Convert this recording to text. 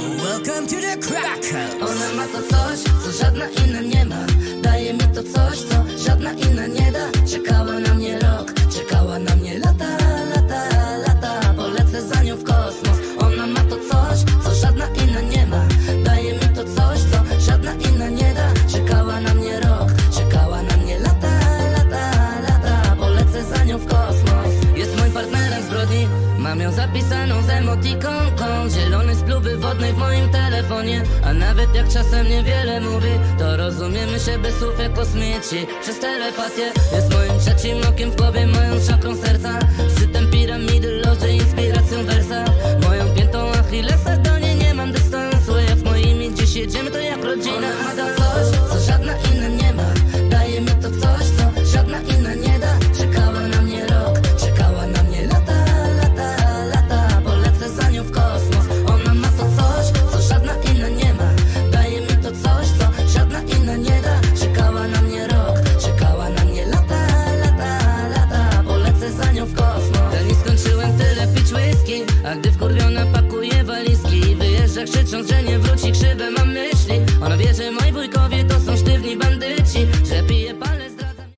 Welcome to the crack Ona ma to coś, co żadna inna nie ma. Mam ją zapisaną z emotikonką Zielony spluwy wodnej w moim telefonie. A nawet jak czasem niewiele mówi To rozumiemy się bez słów jak kosmici Przez telepatię jest moim trzecim A gdy wkurwiona pakuje walizki Wyjeżdża krzycząc, że